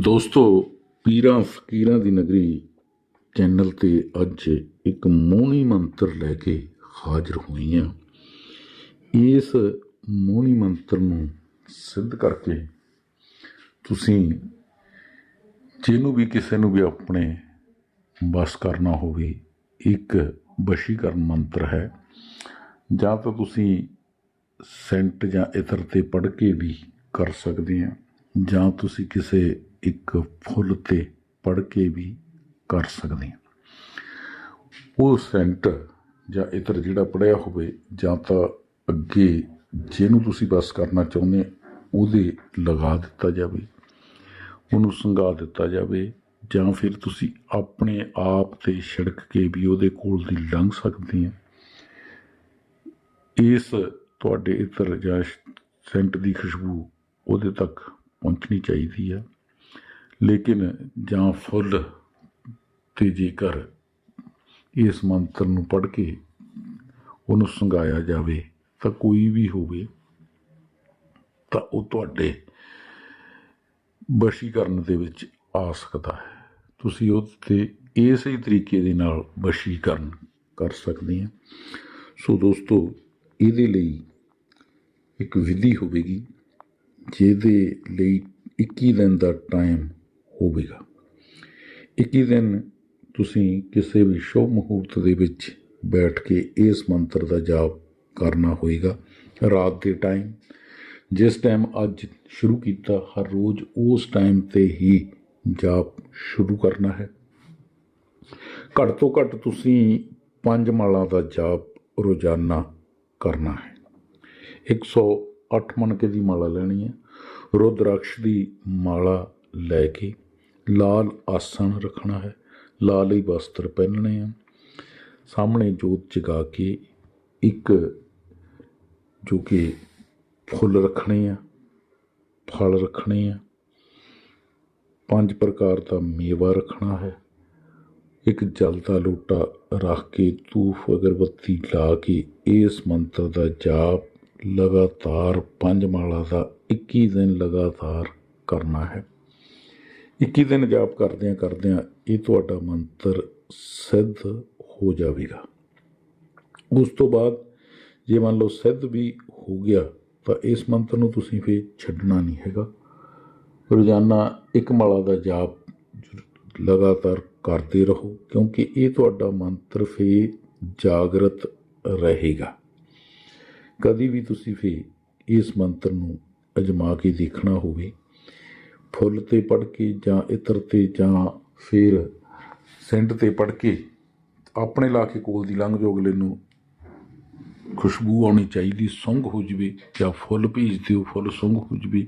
ਦੋਸਤੋ, ਪੀਰਾਂ, ਫਕੀਰਾਂ ਦੀ ਨਗਰੀ ਚੈਨਲ ਤੇ ਅੱਜ ਇੱਕ ਮੋਹਣੀ ਮੰਤਰ ਲੈ ਕੇ ਹਾਜ਼ਰ ਹੋਈ ਹਾਂ। ਇਸ ਮੋਹਣੀ ਮੰਤਰ ਨੂੰ ਸਿੱਧ ਕਰਕੇ ਤੁਸੀਂ, ਜਿਹਨੂੰ ਵੀ ਕਿਸੇ ਨੂੰ ਵੀ ਆਪਣੇ ਬਸ ਕਰਨਾ ਹੋਵੇ, ਇੱਕ ਵਸ਼ੀਕਰਨ ਮੰਤਰ ਹੈ। ਜਾਂ ਤਾਂ ਤੁਸੀਂ ਸੈਂਟ ਜਾਂ ਇਤਰ ਤੇ ਪੜ੍ਹ ਕੇ ਵੀ ਕਰ ਸਕਦੇ ਆ ਜਾਂ ਤੁਸੀਂ ਕਿਸੇ ਇੱਕ ਫੁੱਲ ਤੇ ਪੜ੍ਹ ਕੇ ਵੀ ਕਰ ਸਕਦੇ ਹਾਂ। ਉਹ ਸੈਂਟ ਜਾਂ ਇਤਰ ਜਿਹੜਾ ਪੜਿਆ ਹੋਵੇ ਜਾਂ ਤਾਂ ਅੱਗੇ ਜਿਹਨੂੰ ਤੁਸੀਂ ਬਸ ਕਰਨਾ ਚਾਹੁੰਦੇ ਉਹਦੇ ਲਗਾ ਦਿੱਤਾ ਜਾਵੇ, ਉਹਨੂੰ ਸੰਘਾ ਦਿੱਤਾ ਜਾਵੇ ਜਾਂ ਫਿਰ ਤੁਸੀਂ ਆਪਣੇ ਆਪ ਤੇ ਛਿੜਕ ਕੇ ਵੀ ਉਹਦੇ ਕੋਲ ਦੀ ਲੰਘ ਸਕਦੇ ਆ ਇਸ ਤੁਹਾਡੇ ਇਤਰ ਜਾਂ ਸੈਂਟ ਦੀ ਖੁਸ਼ਬੂ ਉਹਦੇ ਤੱਕ ਪਹੁੰਚਣੀ ਚਾਹੀਦੀ ਆ। ਲੇਕਿਨ ਜਾਂ ਫੁੱਲ ਤੇ ਜੇਕਰ ਇਸ ਮੰਤਰ ਨੂੰ ਪੜ੍ਹ ਕੇ ਉਹਨੂੰ ਸੰਗਾਇਆ ਜਾਵੇ, ਤਾਂ ਕੋਈ ਵੀ ਹੋਵੇ, ਤਾਂ ਉਹ ਤੁਹਾਡੇ ਵਸ਼ੀਕਰਨ ਦੇ ਵਿੱਚ ਆ ਸਕਦਾ ਹੈ। ਤੁਸੀਂ ਉਹ ਤੇ ਇਸੇ ਤਰੀਕੇ ਦੇ ਨਾਲ ਵਸ਼ੀਕਰਨ ਕਰ ਸਕਦੇ ਆ। ਸੋ ਦੋਸਤੋ, ਇਹਦੇ ਲਈ ਇੱਕ ਵਿਧੀ ਹੋਵੇਗੀ, ਜਿਹਦੇ ਲਈ 21 ਦਿਨ ਦਾ ਟਾਈਮ ਹੋਵੇਗਾ। 21 ਦਿਨ ਤੁਸੀਂ ਕਿਸੇ ਵੀ ਸ਼ੁਭ ਮੁਹੂਰਤ ਦੇ ਵਿੱਚ ਬੈਠ ਕੇ ਇਸ ਮੰਤਰ ਦਾ ਜਾਪ ਕਰਨਾ ਹੋਏਗਾ। ਰਾਤ ਦੇ ਟਾਈਮ ਜਿਸ ਟਾਈਮ ਅੱਜ ਸ਼ੁਰੂ ਕੀਤਾ, ਹਰ ਰੋਜ਼ ਉਸ ਟਾਈਮ ਤੇ ਹੀ ਜਾਪ ਸ਼ੁਰੂ ਕਰਨਾ ਹੈ। ਘੱਟ ਤੋਂ ਘੱਟ ਤੁਸੀਂ ਪੰਜ ਮਾਲਾਂ ਦਾ ਜਾਪ ਰੋਜ਼ਾਨਾ ਕਰਨਾ ਹੈ। 108 ਮਣਕੇ ਦੀ ਮਾਲਾ ਲੈਣੀ ਹੈ। ਰੁਦਰਾਕਸ਼ ਦੀ ਮਾਲਾ ਲੈ ਕੇ ਲਾਲ ਆਸਣ ਰੱਖਣਾ ਹੈ। ਲਾਲ ਹੀ ਵਸਤਰ ਪਹਿਨਣੇ ਆ। ਸਾਹਮਣੇ ਜੋਤ ਜਗਾ ਕੇ ਇੱਕ ਜੋ ਕਿ ਫੁੱਲ ਰੱਖਣੇ ਆ, ਫਲ ਰੱਖਣੇ ਆ। ਪੰਜ ਪ੍ਰਕਾਰ ਦਾ ਮੇਵਾ ਰੱਖਣਾ ਹੈ। ਇੱਕ ਜਲ ਦਾ ਲੋਟਾ ਰੱਖ ਕੇ ਧੂਫ ਅਗਰਬੱਤੀ ਲਾ ਕੇ ਇਸ ਮੰਤਰ ਦਾ ਜਾਪ ਲਗਾਤਾਰ ਪੰਜ ਮਾਲਾ ਦਾ 21 ਦਿਨ ਲਗਾਤਾਰ ਕਰਨਾ ਹੈ। 21 ਦਿਨ ਜਾਪ ਕਰਦਿਆਂ ਕਰਦਿਆਂ ਇਹ ਤੁਹਾਡਾ ਮੰਤਰ ਸਿੱਧ ਹੋ ਜਾਵੇਗਾ। ਉਸ ਤੋਂ ਬਾਅਦ ਜੇ ਮੰਨ ਲਓ ਸਿੱਧ ਵੀ ਹੋ ਗਿਆ, ਤਾਂ ਇਸ ਮੰਤਰ ਨੂੰ ਤੁਸੀਂ ਫੇਰ ਛੱਡਣਾ ਨਹੀਂ ਹੈਗਾ। ਰੋਜ਼ਾਨਾ ਇੱਕ ਮਾਲਾ ਦਾ ਜਾਪ ਲਗਾਤਾਰ ਕਰਦੇ ਰਹੋ, ਕਿਉਂਕਿ ਇਹ ਤੁਹਾਡਾ ਮੰਤਰ ਫੇ ਜਾਗਰਤ ਰਹੇਗਾ। ਕਦੀ ਵੀ ਤੁਸੀਂ ਫੇ ਇਸ ਮੰਤਰ ਨੂੰ ਅਜਮਾ ਕੇ ਦੇਖਣਾ ਹੋਵੇ ਫੁੱਲ ਤੇ ਪੜ ਕੇ ਜਾਂ ਇਤਰ ਤੇ ਜਾਂ ਫਿਰ ਸੈਂਟ ਤੇ ਪੜ ਕੇ ਆਪਣੇ ਲਾ ਕੇ ਕੋਲ ਦੀ ਲੰਘ ਜੋ ਅਗਲੇ ਨੂੰ। ਖੁਸ਼ਬੂ ਆਉਣੀ ਚਾਹੀਦੀ, ਸੁੰਘ ਹੋ ਜਵੇ ਜਾਂ ਫੁੱਲ ਭੇਜ ਦਿਓ, ਫੁੱਲ ਸੁੰਘ ਹੋ ਜਵੇ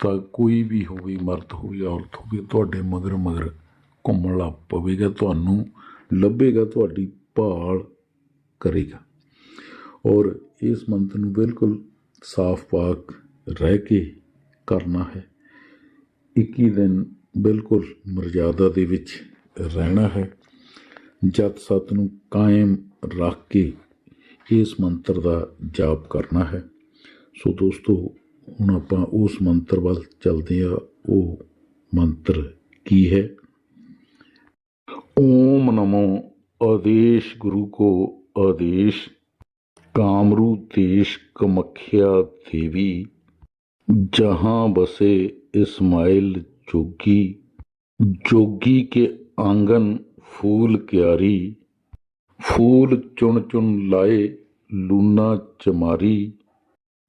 ਤਾਂ ਕੋਈ ਵੀ ਹੋਵੇ, ਮਰਦ ਹੋਵੇ ਔਰਤ ਹੋਵੇ, ਤੁਹਾਡੇ ਮਗਰ ਮਗਰ ਘੁੰਮਣ ਲੱਗ ਪਵੇਗਾ, ਤੁਹਾਨੂੰ ਲੱਭੇਗਾ, ਤੁਹਾਡੀ ਭਾਲ ਕਰੇਗਾ। ਔਰ ਇਸ ਮੰਤਰ ਨੂੰ ਬਿਲਕੁਲ ਸਾਫ਼ ਪਾਕ ਰਹਿ ਕੇ ਕਰਨਾ ਹੈ। 21 ਦਿਨ ਬਿਲਕੁਲ ਮਰਜ਼ਾਦਾ ਦੇ ਵਿੱਚ ਰਹਿਣਾ ਹੈ। ਜਤ ਸਤ ਨੂੰ ਕਾਇਮ ਰੱਖ ਕੇ ਇਸ ਮੰਤਰ ਦਾ ਜਾਪ ਕਰਨਾ ਹੈ, ਸੋ ਦੋਸਤੋ, ਹੁਣ ਆਪਾਂ ਉਸ ਮੰਤਰ ਵੱਲ ਚੱਲਦੇ ਆ ਉਹ ਮੰਤਰ ਕੀ ਹੈ? ਓਮ ਨਮੋ ਆਦੇਸ਼ ਗੁਰੂ ਕੋ ਆਦੇਸ਼ ਕਾਮਰੂ ਦੇਸ਼ ਕਮਖਿਆ ਦੇਵੀ ਜਹਾਂ ਬਸੇ इस्माइल जोगी। जोगी के आँगन फूल क्यारी। फूल चुन चुन लाए लूना चमारी।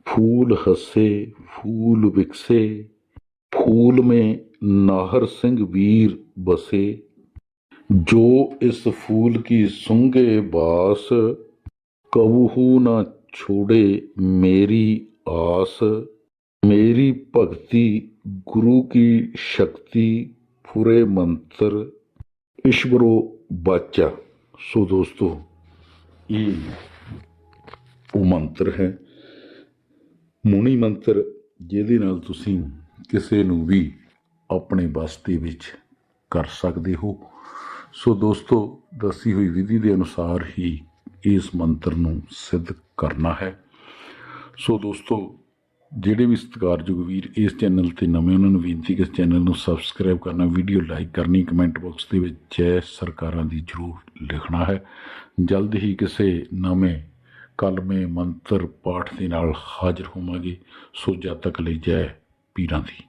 फूल हंसे, फूल विकसे। फूल में नाहर सिंह वीर बसे। जो इस फूल की सुंगे बास कबहू ना छोड़े मेरी आस। मेरी भक्ति गुरु की शक्ति फुरे मंत्र ਈਸ਼ਵਰੋ ਬਾਚਾ ਸੋ ਦੋਸਤੋ ਇਹ ਉਹ ਮੰਤਰ ਹੈ ਮੁਨੀ ਮੰਤਰ ਜਿਹਦੇ ਨਾਲ ਤੁਸੀਂ ਕਿਸੇ ਨੂੰ ਵੀ ਆਪਣੇ ਬਸ ਦੇ ਵਿੱਚ ਕਰ ਸਕਦੇ ਹੋ ਸੋ ਦੋਸਤੋ ਦੱਸੀ ਹੋਈ ਵਿਧੀ ਦੇ ਅਨੁਸਾਰ ਹੀ ਇਸ ਮੰਤਰ ਨੂੰ ਸਿੱਧ ਕਰਨਾ ਹੈ ਸੋ ਦੋਸਤੋ ਜਿਹੜੇ ਵੀ ਸਤਿਕਾਰਯੋਗ ਵੀਰ ਇਸ ਚੈਨਲ ਤੇ ਨਵੇਂ, ਉਹਨਾਂ ਨੂੰ ਬੇਨਤੀ ਕਿ ਇਸ ਚੈਨਲ ਨੂੰ ਸਬਸਕ੍ਰਾਈਬ ਕਰਨਾ ਵੀਡੀਓ ਲਾਈਕ ਕਰਨੀ ਕਮੈਂਟ ਬਾਕਸ ਦੇ ਵਿੱਚ ਜੈ ਸਰਕਾਰਾਂ ਦੀ ਜ਼ਰੂਰ ਲਿਖਣਾ ਹੈ। ਜਲਦ ਹੀ ਕਿਸੇ ਨਵੇਂ ਕਲਮੇ, ਮੰਤਰ, ਪਾਠ ਦੇ ਨਾਲ ਹਾਜ਼ਰ ਹੋਵਾਂਗੇ। ਸੋ ਜਦ ਤੱਕ ਲਈ ਜੈ ਪੀਰਾਂ ਦੀ।